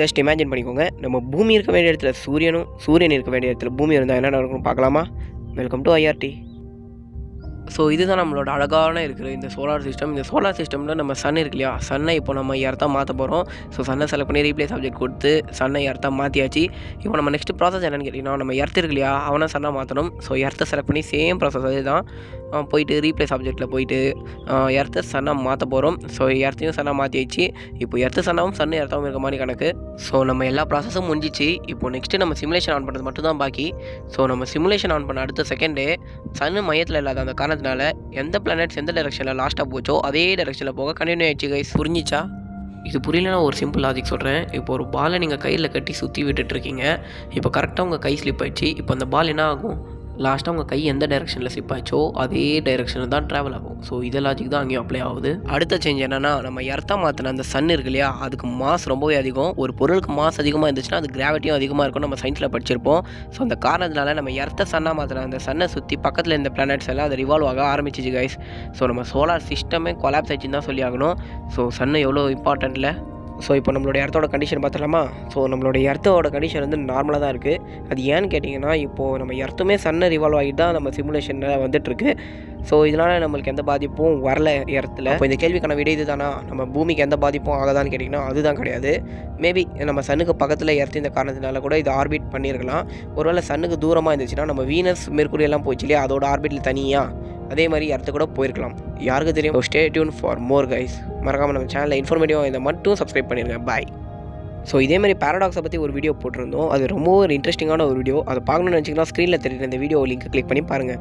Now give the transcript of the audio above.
Just imagine பண்ணிக்கோங்க. நம்ம பூமி இருக்க வேண்டிய இடத்துல சூரியனும் சூரியன் இருக்க வேண்டிய இடத்துல பூமி இருந்தால் என்ன நடக்கும் பார்க்கலாமா? வெல்கம் டு ஐஆர்டி ஸோ இதுதான் நம்மளோட அழகான இருக்கிற இந்த சோலார் சிஸ்டம் இந்த சோலார் சிஸ்டமில் நம்ம சன் இருக்கு இல்லையா? சன்னை இப்போ நம்ம எர்த்தாக மாற்ற போகிறோம் ஸோ சன்னை செலக்ட் பண்ணி ரீப்ளேஸ் சப்ஜெக்ட் கொடுத்து சன்னை எர்த்தாக மாற்றியாச்சு இப்போ நம்ம நெக்ஸ்ட் ப்ராசஸ் என்னன்னு கேட்டிங்கன்னா நம்ம எர்த் இருக்கு இல்லையா? அவனை சன்னாக மாற்றணும் ஸோ எர்த்தை செலக்ட் பண்ணி சேம் ப்ராசஸ் அதுதான். தான் போயிட்டு ரீப்ளேஸ் சப்ஜெக்ட்டில் போயிட்டு எர்த்தை சன்னாக மாற்ற போகிறோம் ஸோ எர்த்தையும் சன்னாக மாற்றியாச்சு இப்போ எர்த்து சன்னாவும் சன்னு எர்த்தாவும் இருக்க மாதிரி கணக்கு. ஸோ நம்ம எல்லா ப்ராசஸும் முடிஞ்சிச்சு. இப்போ நெக்ஸ்ட்டு நம்ம சிமுலேஷன் ஆன் பண்ணுறது மட்டும் தான் பாக்கி. ஸோ நம்ம சிமுலேஷன் ஆன் பண்ண அடுத்த செகண்டே சன்னு மையத்தில் இல்லாத அந்த காரணத்தினால எந்த பிளானட்ஸ் எந்த டைரெக்ஷனில் லாஸ்ட்டாக போச்சோ அதே டைரெக்ஷனில் போக கண்டினியூ ஆயிடுச்சு கைஸ் புரிஞ்சிச்சா? இது புரியலனா ஒரு சிம்பிள் லாஜிக் சொல்கிறேன் இப்போ ஒரு பாலை நீங்கள் கையில் கட்டி சுற்றி விட்டுட்ருக்கீங்க இப்போ கரெக்டாக உங்கள் கை ஸ்லிப் ஆயிடுச்சு. இப்போ அந்த பால் என்ன ஆகும்? லாஸ்ட்டாக உங்கள் கை எந்த டைரெக்ஷனில் ஸ்லிப் ஆச்சோ அதே டைரெக்ஷனில் தான் ட்ராவல் ஆகும். ஸோ இதை லாஜிக் தான் அங்கேயும் அப்ளை ஆகுது. அடுத்த சேஞ்ச் என்னன்னா நம்ம எர்த்தா மாற்றின அந்த சன் இருக்கு இல்லையா அதுக்கு மாஸ் ரொம்பவே அதிகம். ஒரு பொருளுக்கு மாஸ் அதிகமாக இருந்துச்சுன்னா அது கிராவிட்டியும் அதிகமாக இருக்கும் நம்ம சயின்ஸில் படிச்சிருப்போம். ஸோ அந்த காரணத்தினால நம்ம எர்த்த சன்னாக மாற்றின அந்த சன்னை சுற்றி பக்கத்தில் இருந்த பிளானட்ஸ் எல்லாம் அது ரிவால்வ் ஆக ஆரம்பிச்சிச்சு கைஸ் ஸோ நம்ம சோலார் சிஸ்டமே கொலாப்ஸ் ஆச்சுன்னு தான் சொல்லி ஆகணும். ஸோ சன்னு எவ்வளோ இம்பார்ட்டண்ட்டில் ஸோ இப்போ நம்மளோட இடத்தோட கண்டிஷன் பார்த்தலாமா ஸோ நம்மளோட எர்த்தோட கண்டிஷன் வந்து நார்மலாக தான் இருக்குது அது ஏன்னு கேட்டிங்கன்னா இப்போது நம்ம எர்த்துமே சன்னை ரிவால்வ் ஆகிட்டு தான் நம்ம சிமுலேஷனில் வந்துட்டுருக்கு. ஸோ இதனால் நம்மளுக்கு எந்த பாதிப்பும் வரல இடத்துல இப்போ இந்த கேள்விக்கான விடை இதுதானா? நம்ம பூமிக்கு எந்த பாதிப்பும் ஆகாதான்னு கேட்டிங்கன்னா அதுதான் கிடையாது. மேபி நம்ம சன்னுக்கு பக்கத்தில் எர்த்து இந்த காரணத்தினால கூட இது ஆர்பிட் பண்ணியிருக்கலாம் ஒருவேளை சன்னுக்கு தூரமாக இருந்துச்சுன்னா நம்ம வீனஸ் மெர்க்குரி போச்சு இல்லையா? அதோட ஆர்பிட்டில் தனியாக அதே மாதிரி எர்த்து கூட போயிருக்கலாம். யாருக்கு தெரியும். Stay tune for more guys மறக்காமல் நம்ம சேனலில் இன்ஃபர்மேட்டிவாக இதை மட்டும் சப்ஸ்கிரைப் பண்ணிடுங்க பாய் ஸோ இதே மாதிரி பேரடாக்ஸை பற்றி ஒரு வீடியோ போட்டிருந்தோம். அது ரொம்ப ஒரு இன்ட்ரெஸ்டிங்கான ஒரு வீடியோ அதை பார்க்கணும்னு நினச்சிங்கன்னா ஸ்க்ரீனில் தெரியுற இந்த வீடியோ லிங்க் கிளிக் பண்ணி பாருங்கள்